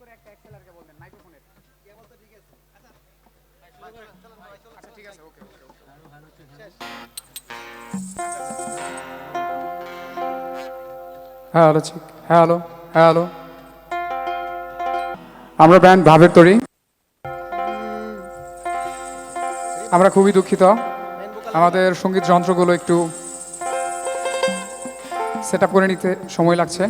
করে একটা এক্সেলারকে বলবেন, মাইক্রোফোনের। আচ্ছা। ঠিক আছে, ওকে হ্যাঁ হ্যালো, ঠিক। হ্যাঁ হ্যালো হ্যাঁ হ্যালো। আমরা ব্যান্ড ভাবের তরি। আমরা খুবই দুঃখিত। আমাদের সংগীত যন্ত্রগুলো একটু সেট আপ করে নিতে সময় লাগছে।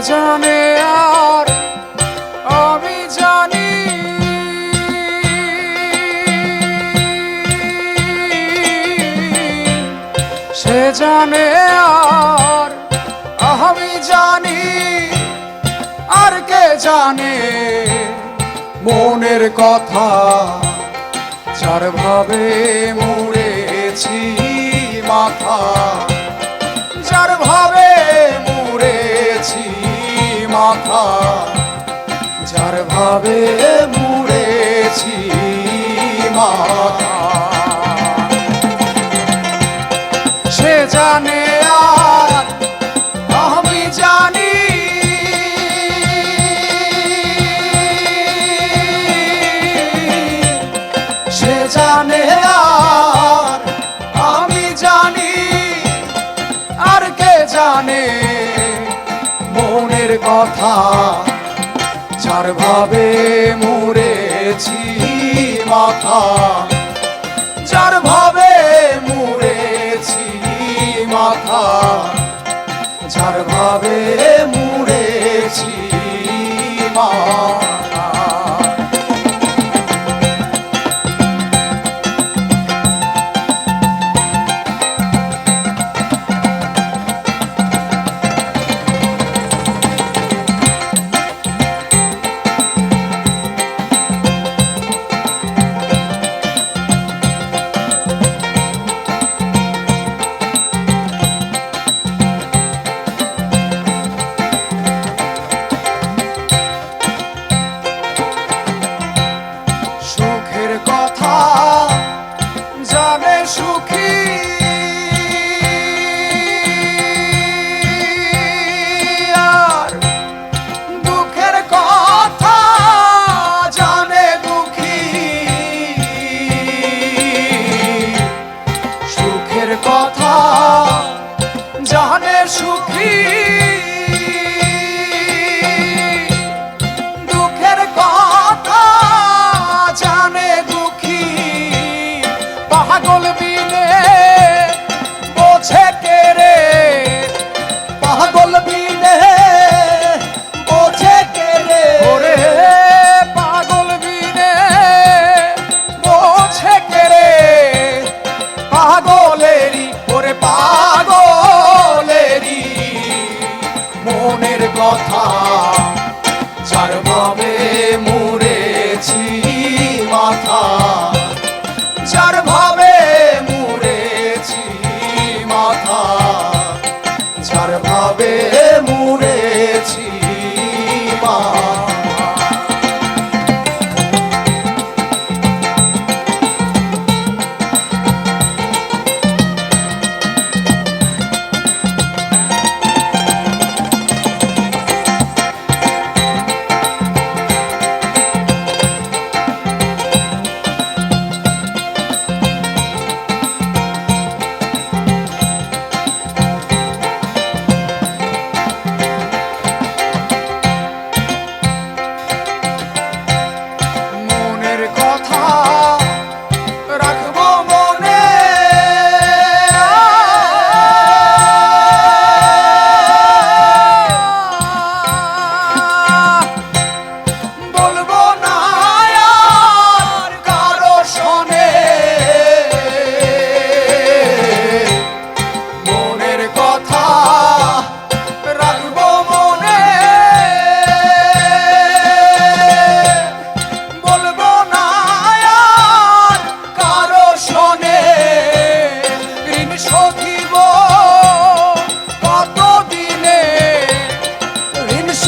জানে আর আমি জানি। সে জানে আর আমি জানি। আর কে জানে মনের কথা চার ভাবে মুড়েছি মাথা। ভাবে মুড়েছি মাথা। সে জানে আমি জানি। সে আমি জানি। আর কে জানে কথা ভাবে মুড়েছি মাথা। যার ভাবে মুড়েছি মাথা। যার ভাবে মুড়েছি মনের কথা চার ভাবে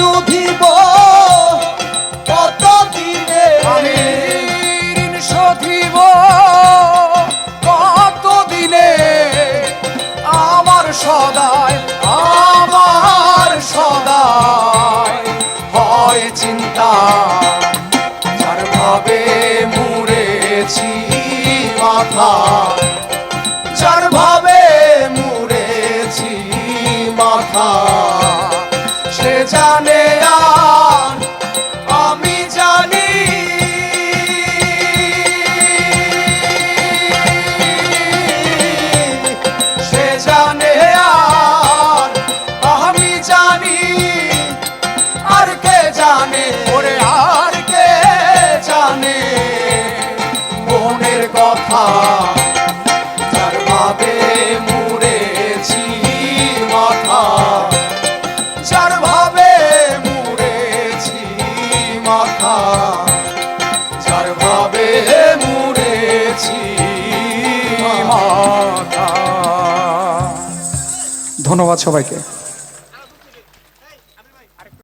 শোধিব ধন্যবাদ সবাইকে।